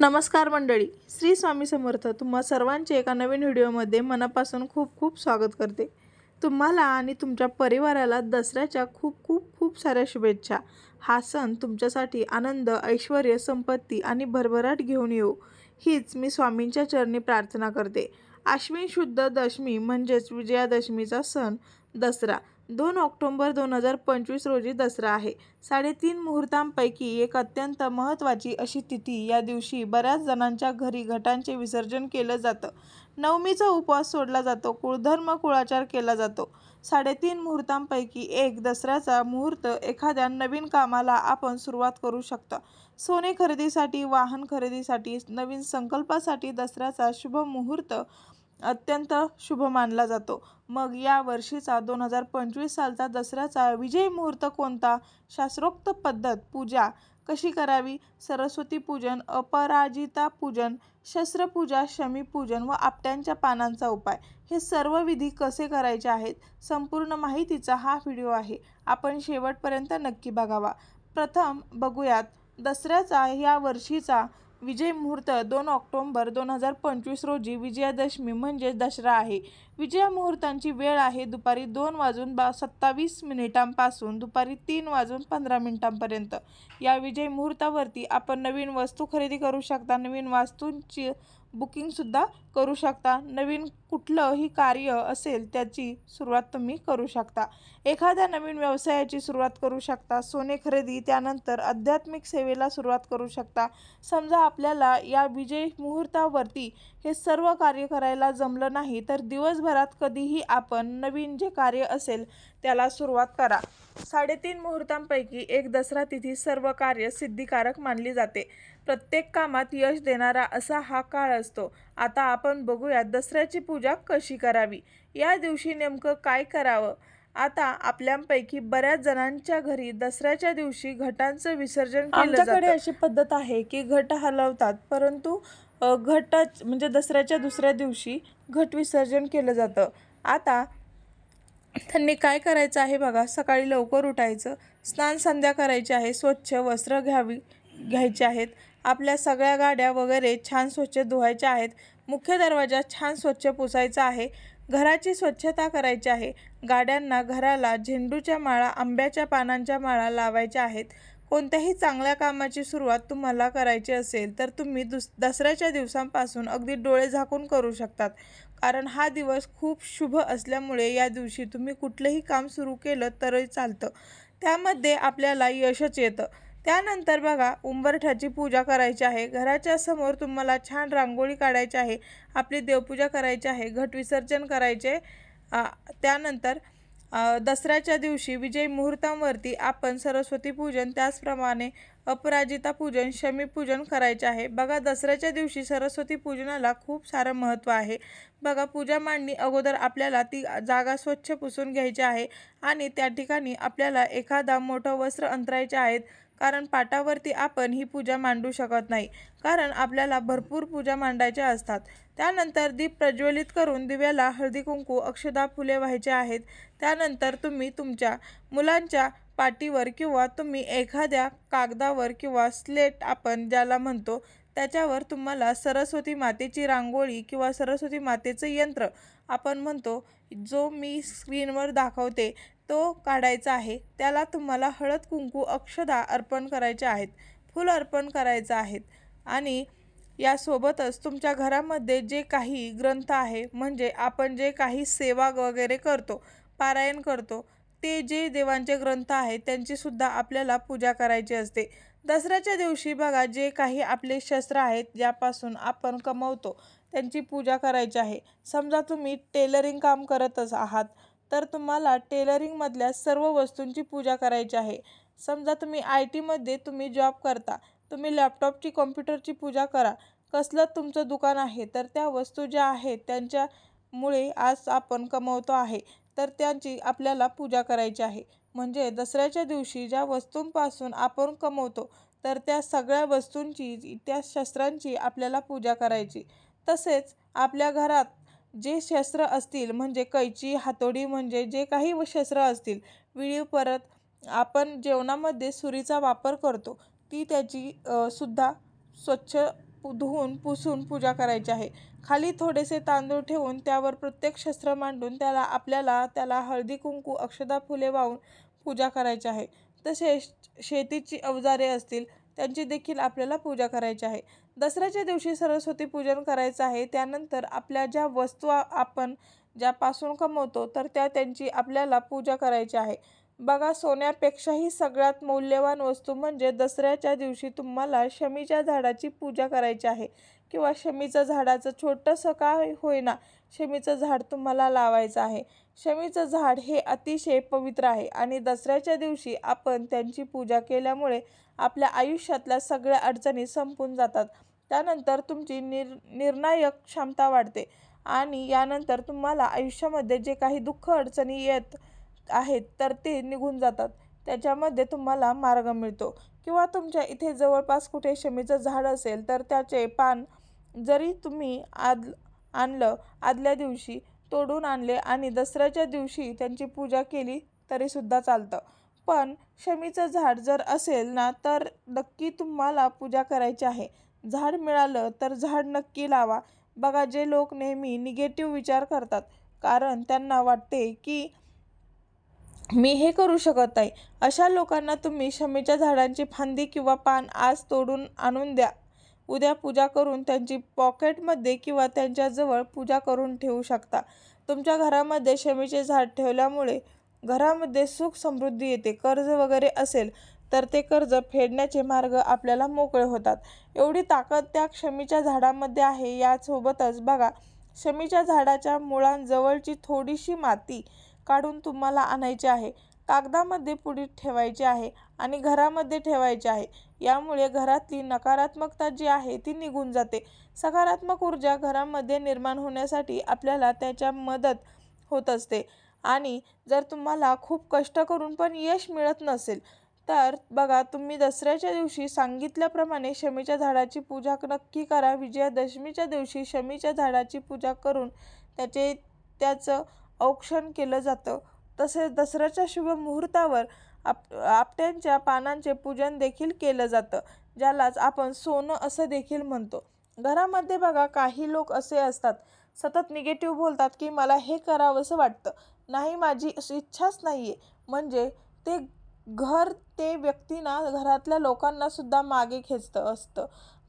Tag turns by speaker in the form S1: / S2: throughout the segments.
S1: नमस्कार मंडळी श्री स्वामी समर्थ तुम्हा सर्वांचे एका नवीन व्हिडिओमध्ये मनापासून खूप खूप स्वागत करते. तुम्हाला आणि तुमच्या परिवाराला दसऱ्याच्या खूप खूप खूप साऱ्या शुभेच्छा. हा सण तुमच्यासाठी आनंद ऐश्वर संपत्ती आणि भरभराट घेऊन येऊ हीच मी स्वामींच्या चरणी प्रार्थना करते. आश्विन शुद्ध दशमी म्हणजेच विजयादशमीचा सण दसरा. दोन ऑक्टोंबर दोन हजार पंचवीस रोजी दसरा आहे. साडेतीन मुहूर्तांपैकी एक अत्यंत महत्त्वाची अशी तिथी या दिवशी बऱ्याच जणांच्या घरी घटांचे विसर्जन केलं जातं. नवमीचा उपवास सोडला जातो कुळधर्म कुळाचार केला जातो. साडेतीन मुहूर्तांपैकी एक दसऱ्याचा मुहूर्त एखाद्या नवीन कामाला आपण सुरुवात करू शकता. सोने खरेदीसाठी वाहन खरेदीसाठी नवीन संकल्पासाठी दसऱ्याचा शुभ मुहूर्त अत्यंत शुभ मानला जातो. मग या वर्षीचा दोन हजार पंचवीस सालचा दसऱ्याचा विजयी मुहूर्त कोणता? शास्त्रोक्त पद्धत पूजा कशी करावी? सरस्वती पूजन अपराजिता पूजन शस्त्रपूजा शमीपूजन व आपट्यांच्या पानांचा उपाय. हे सर्व विधी कसे करायचे आहेत? संपूर्ण माहितीचा हा व्हिडिओ आहे. आपण शेवटपर्यंत नक्की बघावा. प्रथम बघूयात दसऱ्याचा या वर्षीचा विजय मुहूर्त दोन ऑक्टोंबर दोन हजार पंचवीस रोजी विजयादशमी म्हणजे दसरा आहे. विजया मुहूर्तांची वेळ आहे दुपारी दोन वाजून बा सत्तावीस मिनिटांपासून दुपारी तीन वाजून पंधरा मिनिटांपर्यंत. या विजय मुहूर्तावरती आपण नवीन वस्तू खरेदी करू शकता नवीन वास्तूंची बुकिंगसुद्धा करू शकता नवीन कुठलंही कार्य असेल त्याची सुरुवात तुम्ही करू शकता. एखाद्या नवीन व्यवसायाची सुरुवात करू शकता सोने खरेदी त्यानंतर आध्यात्मिक सेवेला सुरुवात करू शकता. समजा आपल्याला या विजय मुहूर्तावरती हे सर्व कार्य करायला जमलं नाही तर दिवसभरात कधीही आपण नवीन जे कार्य असेल त्याला सुरुवात करा. साडेतीन मुहूर्तांपैकी एक दसरा तिथी सर्व कार्य सिद्धिकारक मानली जाते. प्रत्येक कामात यश देणारा असा हा काळ असतो. आता आपण बघूयात दसऱ्याची पूजा कशी करावी? या दिवशी नेमकं काय करावं? आता आपल्यापैकी बऱ्याच जणांच्या घरी दसऱ्याच्या दिवशी घटांचं विसर्जन केलं
S2: आमच्याकडे
S1: अशी पद्धत आहे की घट हलवतात परंतु अ, घटच म्हणजे दसऱ्याच्या दुसऱ्या दिवशी घट विसर्जन केलं जातं. आता त्यांनी काय करायचं आहे बघा सकाळी लवकर उठायचं स्नान संध्या करायची आहे स्वच्छ वस्त्र घ्यावी घ्यायचे आहेत. आपल्या सगळ्या गाड्या वगैरे छान स्वच्छ धुवायच्या आहेत. मुख्य दरवाजा छान स्वच्छ पुसायचा आहे. घराची स्वच्छता करायची आहे. गाड्यांना घराला झेंडूच्या माळा आंब्याच्या पानांच्या माळा लावायच्या आहेत. कोणत्याही चांगल्या कामाची सुरुवात तुम्हाला करायची असेल तर तुम्ही दुस दसऱ्याच्या दिवसांपासून अगदी डोळे झाकून करू शकतात. कारण हा दिवस खूप शुभ असल्यामुळे या दिवशी तुम्ही कुठलंही काम सुरू केलं तरी चालतं. त्यामध्ये आपल्याला यशच येतं. त्यानंतर बघा उंबरठ्याची पूजा करायची आहे. घराच्या समोर तुम्हाला छान रांगोळी काढायची आहे. आपली देवपूजा करायची आहे. घट विसर्जन करायचे. त्यानंतर दसऱ्याच्या दिवशी विजय मुहूर्तांवरती आपण सरस्वती पूजन त्याचप्रमाणे अपराजिता पूजन शमीपूजन करायचे आहे. बघा दसऱ्याच्या दिवशी सरस्वती पूजनाला खूप सारं महत्त्व आहे. बघा पूजा मांडणी अगोदर आपल्याला ती जागा स्वच्छ पुसून घ्यायची आहे आणि त्या ठिकाणी आपल्याला एखादा मोठं वस्त्र अंतरायचे आहेत. कारण पाटावरती आपण ही पूजा मांडू शकत नाही. कारण आपल्याला भरपूर पूजा मांडायच्या असतात. त्यानंतर दीप प्रज्वलित करून दिव्याला हळदी कुंकू अक्षदा फुले व्हायचे आहेत. त्यानंतर तुम्ही तुमच्या मुलांच्या पाटीवर किंवा तुम्ही एखाद्या कागदावर किंवा स्लेट आपण ज्याला म्हणतो त्याच्यावर तुम्हाला सरस्वती मातेची रांगोळी किंवा सरस्वती मातेचं यंत्र आपण म्हणतो जो मी स्क्रीनवर दाखवते तो काढायचा आहे. त्याला तुम्हाला हळद कुंकू अक्षदा अर्पण करायचे आहेत. फुल अर्पण करायचं आहेत. आणि यासोबतच तुमच्या घरामध्ये जे काही ग्रंथ आहे म्हणजे आपण जे काही सेवा वगैरे करतो पारायण करतो ते जे देवांचे ग्रंथ आहेत त्यांचीसुद्धा आपल्याला पूजा करायची असते. दसऱ्याच्या दिवशी बघा जे काही आपले शस्त्र आहेत ज्यापासून आपण कमवतो त्यांची पूजा करायची आहे. समजा तुम्ही टेलरिंग काम करतच आहात तर तुम्हाला टेलरिंगमधल्या सर्व वस्तूंची पूजा करायची आहे. समजा तुम्ही आय टीमध्ये तुम्ही जॉब करता तुम्ही लॅपटॉपची कॉम्प्युटरची पूजा करा. कसलं तुमचं दुकान आहे तर त्या वस्तू ज्या आहेत त्यांच्यामुळे आज आपण कमवतो आहे. तर त्यांची आपल्याला पूजा करायची आहे. म्हणजे दसऱ्याच्या दिवशी ज्या वस्तूंपासून आपण कमवतो तर त्या सगळ्या वस्तूंची त्या शस्त्रांची आपल्याला पूजा करायची. तसेच आपल्या घरात जे शस्त्र असतील म्हणजे कैची हातोडी म्हणजे जे काही व शस्त्र असतील विळी परत आपण जेवणामध्ये सुरीचा वापर करतो ती त्याची सुद्धा स्वच्छ पु धुवून पुसून पूजा करायची आहे. खाली थोडेसे तांदूळ ठेवून त्यावर प्रत्येक शस्त्र मांडून त्याला आपल्याला त्याला हळदी कुंकू अक्षदा फुले वाहून पूजा करायची आहे. तसेच शेतीची अवजारे असतील त्यांची देखील आपल्याला पूजा करायची आहे. दसऱ्याच्या दिवशी सरस्वती पूजन करायचं आहे. त्यानंतर आपल्या ज्या वस्तू आपण ज्यापासून कमवतो तर त्या त्यांची आपल्याला पूजा करायची आहे. बघा सोन्यापेक्षाही सगळ्यात मौल्यवान वस्तू म्हणजे दसऱ्याच्या दिवशी तुम्हाला शमीच्या झाडाची पूजा करायची आहे. किंवा शमीचं झाडाचं छोटंसं का होईना शमीचं झाड तुम्हाला लावायचं आहे. शमीचं झाड हे अतिशय पवित्र आहे आणि दसऱ्याच्या दिवशी आपण त्यांची पूजा केल्यामुळे आपल्या आयुष्यातल्या सगळ्या अडचणी संपून जातात. त्यानंतर तुमची निर निर्णायक क्षमता वाढते आणि यानंतर तुम्हाला आयुष्यामध्ये जे काही दुःख अडचणी येत आहेत तर ते निघून जातात. त्याच्यामध्ये तुम्हाला मार्ग मिळतो. किंवा तुमच्या इथे जवळपास कुठे शमीचं झाड असेल तर त्याचे पान जरी तुम्ही आद आणलं आदल्या दिवशी तोडून आणले आणि दसऱ्याच्या दिवशी त्यांची पूजा केली तरीसुद्धा चालतं. पण शमीचं झाड जर असेल ना तर नक्की तुम्हाला पूजा करायची आहे. झाड मिळालं तर झाड नक्की लावा. बघा जे लोक नेहमी निगेटिव्ह विचार करतात कारण त्यांना वाटते की मी हे करू शकत नाही. अशा लोकांना तुम्ही शमीच्या झाडांची फांदी किंवा पान आज तोडून आणून द्या. उद्या पूजा करून त्यांची पॉकेटमध्ये किंवा त्यांच्याजवळ पूजा करून ठेवू शकता. तुमच्या घरामध्ये शमीचे झाड ठेवल्यामुळे घरामध्ये सुख समृद्धी येते. कर्ज वगैरे असेल तर ते कर्ज फेडण्याचे मार्ग आपल्याला मोकळे होतात. एवढी ताकद त्या शमीच्या झाडामध्ये आहे यासोबतच बघा शमीच्या झाडाच्या मुळांजवळची थोडीशी माती काढून तुम्हाला आणायचे आहे. कागदामध्ये पुढे ठेवायचे आहे आणि घरामध्ये ठेवायचे आहे. यामुळे घरातली नकारात्मकता जी आहे ती निघून जाते. सकारात्मक ऊर्जा घरामध्ये निर्माण होण्यासाठी आपल्याला त्याच्या मदत होत असते. आणि जर तुम्हाला खूप कष्ट करून पण यश मिळत नसेल तर बघा तुम्ही दसऱ्याच्या दिवशी सांगितल्याप्रमाणे शमीच्या झाडाची पूजा नक्की करा. विजयादशमीच्या दिवशी शमीच्या झाडाची पूजा करून त्याचे त्याचं औक्षण केलं जातं. तसेच दसऱ्याच्या शुभ मुहूर्तावर आप आपट्यांच्या पानांचे पूजन देखील केलं जातं ज्यालाच आपण सोनं असं देखील म्हणतो. घरामध्ये बघा काही लोक असे असतात. सतत निगेटिव्ह बोलतात की मला हे करावंसं वाटतं. नाही माझी अशी इच्छाच नाही आहे म्हणजे ते घर ते व्यक्तींना घरातल्या लोकांनासुद्धा मागे खेचतं असतं.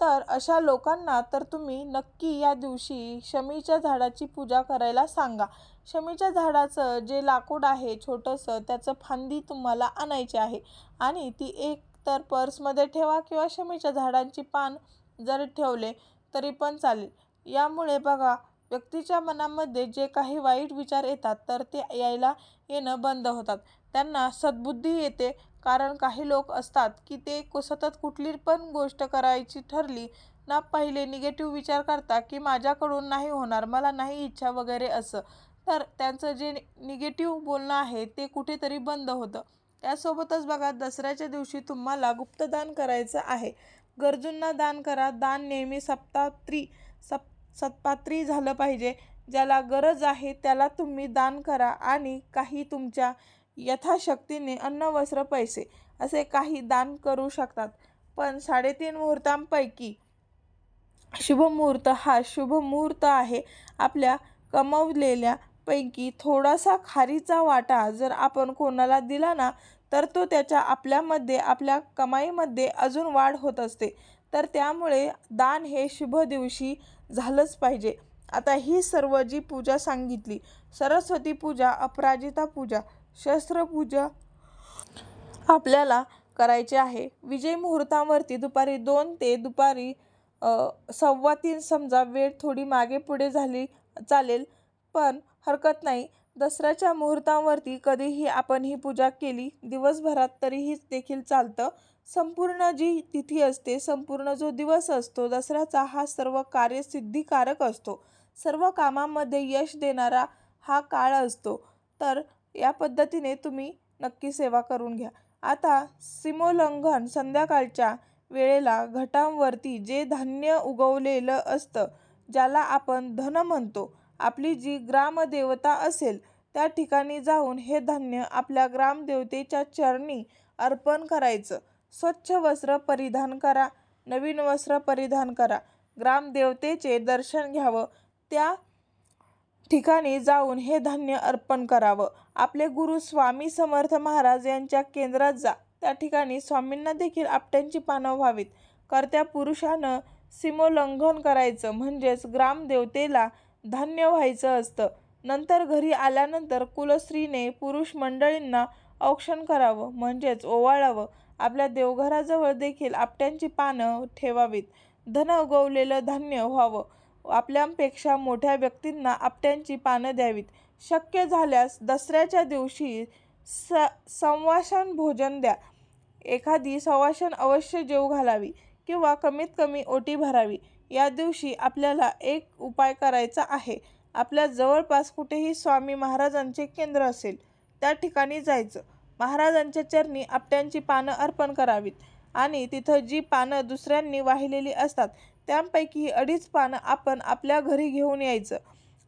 S1: तर अशा लोकांना तर तुम्ही नक्की या दिवशी शमीच्या झाडाची पूजा करायला सांगा. शमीच्या झाडाचं जे लाकूड आहे छोटंसं त्याचं फांदी तुम्हाला आणायची आहे. आणि ती एक तर पर्समध्ये ठेवा किंवा शमीच्या झाडांची पान जर ठेवले तरी पण चालेल. यामुळे बघा व्यक्तीच्या मनामध्ये जे काही वाईट विचार येतात तर ते यायला येणं बंद होतात. त्यांना सद्बुद्धी येते कारण काही लोक असतात की ते कु सतत कुठली पण गोष्ट करायची ठरली ना पहिले निगेटिव्ह विचार करता की माझ्याकडून नाही होणार मला नाही इच्छा वगैरे असं. तर त्यांचं जे निगेटिव्ह बोलणं आहे ते कुठेतरी बंद होतं. त्यासोबतच बघा दसऱ्याच्या दिवशी तुम्हाला गुप्तदान करायचं आहे. गरजूंना दान करा. दान नेहमी सप्तात्री सप्त सत्पात्री झालं पाहिजे. ज्याला गरज आहे त्याला तुम्ही दान करा आणि काही तुमच्या यथाशक्तीने अन्न वस्त्र पैसे असे काही दान करू शकतात. पण साडेतीन मुहूर्तांपैकी शुभमुहूर्त हा शुभमुहूर्त आहे. आपल्या कमवलेल्या पैकी थोडासा खारीचा वाटा जर आपण कोणाला दिला ना तर तो त्याच्या आपल्यामध्ये आपल्या कमाईमध्ये अजून वाढ होत असते. तर त्यामुळे दान हे शुभ दिवशी झालंच पाहिजे. आता ही सर्व जी पूजा सांगितली सरस्वती पूजा अपराजिता पूजा शस्त्रपूजा आपल्याला करायची आहे. विजय मुहूर्तावरती दुपारी दोन ते दुपारी सव्वा तीन समजा वेळ थोडी मागे पुढे झाली चालेल पण हरकत नाही. दसऱ्याच्या मुहूर्तावरती कधीही आपण ही पूजा केली दिवसभरात तरीही देखील चालतं. संपूर्ण जी तिथी असते संपूर्ण जो दिवस असतो दसऱ्याचा हा सर्व कार्यसिद्धिकारक असतो. सर्व कामामध्ये यश देणारा हा काळ असतो. तर या पद्धतीने तुम्ही नक्की सेवा करून घ्या. आता सीमोल्लंघन संध्याकाळच्या वेळेला घटांवरती जे धान्य उगवलेलं असतं ज्याला आपण धन म्हणतो आपली जी ग्रामदेवता असेल त्या ठिकाणी जाऊन हे धान्य आपल्या ग्रामदेवतेच्या चरणी अर्पण करायचं. स्वच्छ वस्त्र परिधान करा नवीन वस्त्र परिधान करा. ग्रामदेवतेचे दर्शन घ्यावं. त्या ठिकाणी जाऊन हे धान्य अर्पण करावं. आपले गुरु स्वामी समर्थ महाराज यांच्या केंद्रात जा. त्या ठिकाणी स्वामींना देखील आपट्यांची पानं व्हावीत. कर्त्या पुरुषानं सीमोल्लंघन करायचं म्हणजेच ग्रामदेवतेला धान्य व्हायचं असतं. नंतर घरी आल्यानंतर कुलस्त्रीने पुरुष मंडळींना औक्षण करावं म्हणजेच ओवाळावं. आपल्या देवघराजवळ देखील आपट्यांची पानं ठेवावीत. धन उगवलेलं धान्य व्हावं. आपल्यापेक्षा मोठ्या व्यक्तींना आपट्यांची पानं द्यावीत. शक्य झाल्यास दसऱ्याच्या दिवशी स संवासन भोजन द्या. एखादी संवासन अवश्य जेव घालावी किंवा कमीत कमी ओटी भरावी. या दिवशी आपल्याला एक उपाय करायचा आहे. आपल्या जवळपास कुठेही स्वामी महाराजांचे केंद्र असेल त्या ठिकाणी जायचं. महाराजांच्या चरणी आपट्यांची पानं अर्पण करावीत. आणि तिथं जी पानं दुसऱ्यांनी वाहिलेली असतात त्यांपैकी अडीच पानं आपण आपल्या घरी घेऊन यायचं.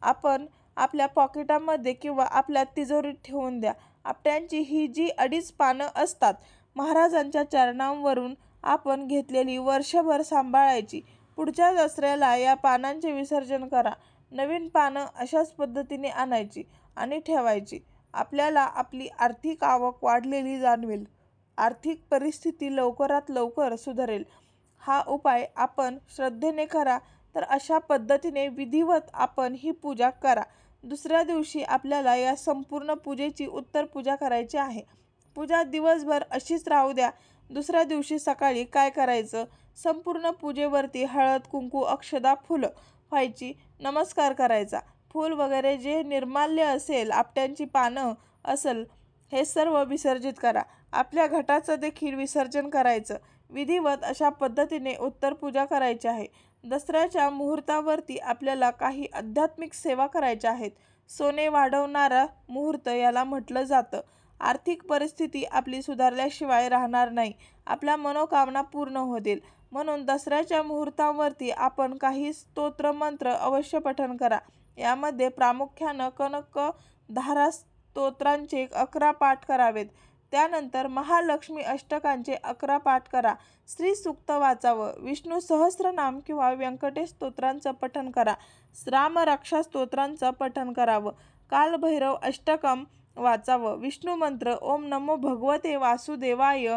S1: आपण आपल्या पॉकेटामध्ये किंवा आपल्या तिजोरीत ठेवून द्या. आपट्यांची ही जी अडीच पानं असतात महाराजांच्या चरणांवरून आपण घेतलेली वर्षभर सांभाळायची. पुढच्या दसऱ्याला या पानांचे विसर्जन करा. नवीन पानं अशाच पद्धतीने आणायची आणि ठेवायची. आपल्याला आपली आर्थिक आवक वाढलेली जाणवेल. आर्थिक परिस्थिती लवकरात लवकर सुधारेल. हा उपाय आपण श्रद्धेने करा तर अशा पद्धतीने विधिवत आपण ही पूजा करा. दुसऱ्या दिवशी आपल्याला या संपूर्ण पूजेची उत्तर पूजा करायची आहे. पूजा दिवसभर अशीच राहू द्या. दुसऱ्या दिवशी सकाळी काय करायचं? संपूर्ण पूजेवरती हळद कुंकू अक्षदा फुलं व्हायची. नमस्कार करायचा. फूल वगैरे जे निर्माल्य असेल आपट्यांची पानं असेल हे सर्व विसर्जित करा. आपल्या घटाचं देखील विसर्जन करायचं. विधिवत अशा पद्धतीने उत्तर पूजा करायची आहे. दसऱ्याच्या मुहूर्तावरती आपल्याला काही आध्यात्मिक सेवा करायच्या आहेत. सोने वाढवणारा मुहूर्त याला म्हटलं जातं. आर्थिक परिस्थिती आपली सुधारल्याशिवाय राहणार नाही. आपल्या मनोकामना पूर्ण होतील. म्हणून दसऱ्याच्या मुहूर्तावरती आपण काही स्तोत्र मंत्र अवश्य पठण करा. यामध्ये प्रामुख्यानं कनक धारा स्तोत्रांचे अकरा पाठ करावेत. त्यानंतर महालक्ष्मी अष्टकांचे अकरा पाठ करा. श्री सुक्त वाचावं. विष्णू सहस्रनाम किंवा व्यंकटेश स्तोत्रांचं पठण करा. रामरक्षा स्तोत्रांचं पठण करावं. कालभैरव अष्टकम वाचावं. विष्णू मंत्र ओम नमो भगवते वासुदेवाय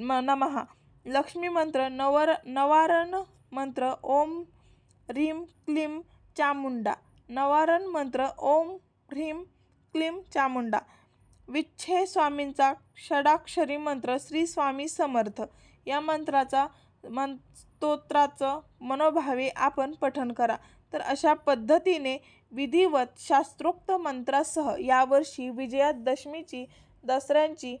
S1: म नमः. लक्ष्मी मंत्र नवर नवारण मंत्र ओम ह्रीम क्लीम चामुंडा. नवारण मंत्र ओम ह्रीम क्लीम चामुंडा। विच्छे स्वामींचा षडाक्षरी मंत्र श्री स्वामी समर्थ। या मंत्राचा मन स्तोत्राचं मनोभावे आपण पठन करा। तर अशा पद्धतीने विधिवत शास्त्रोक्त मंत्रासह यावर्षी विजयादशमीची दसऱ्यांची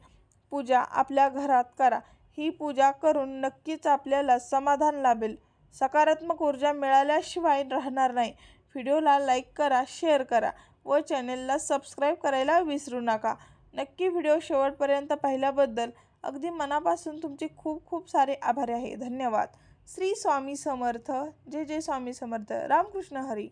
S1: पूजा आपल्या घरात करा। ही पूजा करून नक्कीच आपल्याला समाधान लाभेल। सकारात्मक ऊर्जा मिळाल्याशिवाय राहणार नाही। व्हिडिओला लाईक करा शेअर करा व चॅनेलला सबस्क्राईब करायला विसरू नका. नक्की व्हिडिओ शेवटपर्यंत पाहिल्याबद्दल अगदी मनापासून तुमचे खूप खूप सारे आभारी आहे. धन्यवाद. श्री स्वामी समर्थ. जय जय स्वामी समर्थ. रामकृष्ण हरी.